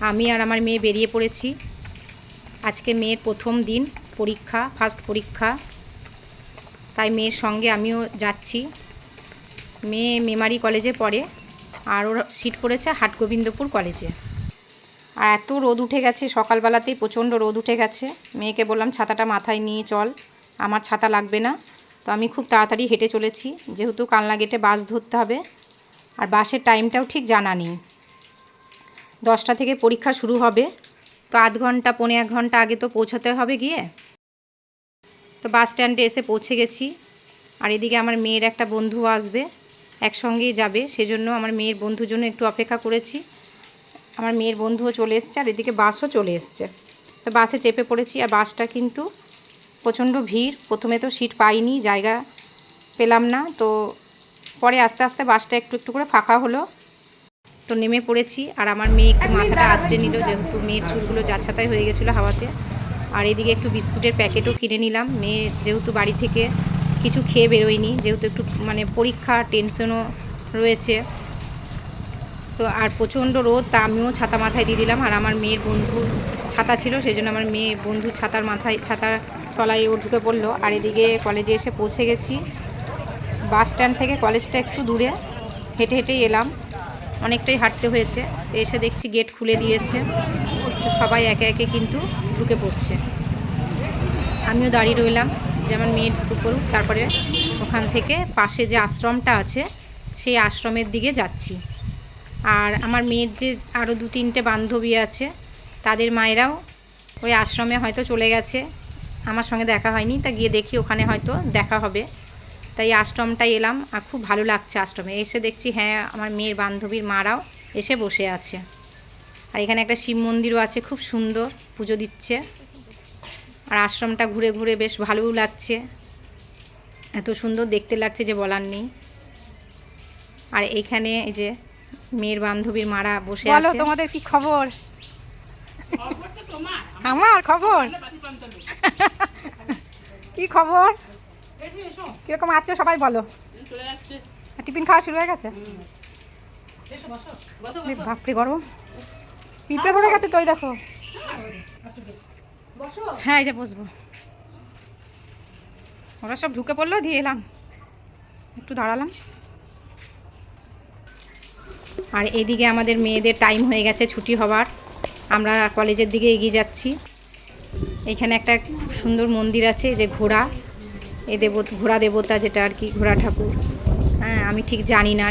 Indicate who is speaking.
Speaker 1: আমি আর আমার মেয়ে বেরিয়ে পড়েছি। আজকে মেয়ের প্রথম দিন, পরীক্ষা ফার্স্ট পরীক্ষা। তাই মেয়ের সঙ্গে আমিও যাচ্ছি। মেয়ে মেমারি কলেজে পড়ে, আর ওর সিট পড়েছে হাটগোবিন্দপুর কলেজে। আর এত রোদ উঠে গেছে, সকালবেলাতেই প্রচণ্ড রোদ উঠে গেছে। মেয়েকে বললাম, ছাতাটা মাথায় নিয়ে চল, আমার ছাতা লাগবে না। তো আমি খুব তাড়াতাড়ি হেঁটে চলেছি। যেহেতু কালনা গেটে বাস ধরতে হবে, আর বাসের টাইমটাও ঠিক জানা নেই। দশটা থেকে পরীক্ষা শুরু হবে। তো আধ ঘণ্টা, পৌনে এক ঘণ্টা আগে তো পৌঁছাতে হবে গিয়ে। তো বাস স্ট্যান্ডে এসে পৌঁছে গেছি। আর এদিকে আমার মেয়ের একটা বন্ধু আসবে, একসঙ্গেই যাবে। সেজন্য আমার মেয়ের বন্ধুর জন্য একটু অপেক্ষা করেছি। আমার মেয়ের বন্ধুও চলে এসছে, আর এদিকে বাসও চলে এসছে। তো বাসে চেপে পড়েছি, আর বাসটা কিন্তু প্রচণ্ড ভিড়। প্রথমে তো সিট পাইনি, জায়গা পেলাম না। তো পরে আস্তে আস্তে বাসটা একটু একটু করে ফাঁকা হলো। তো নেমে পড়েছি আর আমার মেয়ে একটু মাথাটা আঁচড়ে নিল যেহেতু মেয়ের চুলগুলো যাচ্ছাতাই হয়ে গেছিল হাওয়াতে। আর এদিকে একটু বিস্কুটের প্যাকেটও কিনে নিলাম। মেয়ে যেহেতু বাড়ি থেকে কিছু খেয়ে বেরোয়নি যেহেতু একটু মানে পরীক্ষা টেনশনও রয়েছে। তো আর প্রচণ্ড রোদ তা আমিও ছাতা মাথায় দিয়ে দিলাম। আর আমার মেয়ের বন্ধুর ছাতা ছিল সেই জন্য আমার মেয়ে বন্ধুর ছাতার মাথায় ছাতার তলায় ও ঢুকে পড়ল। আর এদিকে কলেজে এসে পৌঁছে গেছি। বাস স্ট্যান্ড থেকে কলেজটা একটু দূরে। হেঁটে হেঁটেই এলাম। অনেকটাই হাঁটতে হয়েছে। তো এসে দেখছি গেট খুলে দিয়েছে। তো সবাই একে একে কিন্তু ঢুকে পড়ছে। আমিও দাঁড়িয়ে রইলাম, যেমন মেয়ে ঢুকে পড়ুক তারপরে ওখান থেকে পাশে যে আশ্রমটা আছে, সেই আশ্রমের দিকে যাচ্ছি। আর আমার মেয়ের যে আরও দু তিনটে বান্ধবী আছে, তাদের মায়েরাও ওই আশ্রমে হয়তো চলে গেছে। আমার সঙ্গে দেখা হয়নি, তা গিয়ে দেখি ওখানে হয়তো দেখা হবে। তাই আশ্রমটায় এলাম আর খুব ভালো লাগছে আশ্রমে। এসে দেখছি হ্যাঁ আমার মেয়ের বান্ধবীর মারাও এসে বসে আছে। আর এখানে একটা শিব মন্দিরও আছে খুব সুন্দর পুজো দিচ্ছে। আর আশ্রমটা ঘুরে ঘুরে বেশ ভালোও লাগছে। এত সুন্দর দেখতে লাগছে যে বলার নেই। আর এইখানে এই যে মেয়ের বান্ধবীর মারা বসে
Speaker 2: বলো
Speaker 1: আছে।
Speaker 2: তোমাদের কি খবর? আমার খবর? কি খবর? কীরকম আছো সবাই বলো। টিফিন খাওয়া শুরু হয়ে গেছে? বাপরে গরম। পিঁপড়ে ধরে গেছে তো দেখো।
Speaker 1: হ্যাঁ এই যে বসবো। ওরা সব ঢুকে পড়ল দিয়ে এলাম। একটু দাঁড়ালাম। আর এদিকে আমাদের মেয়েদের টাইম হয়ে গেছে ছুটি হবার। আমরা কলেজের দিকে এগিয়ে যাচ্ছি। এখানে একটা খুব সুন্দর মন্দির আছে যে ঘোড়া। এ দেব ঘোড়া দেবতা যেটা আর কি ঘোড়া ঠাকুর। হ্যাঁ আমি ঠিক জানি না।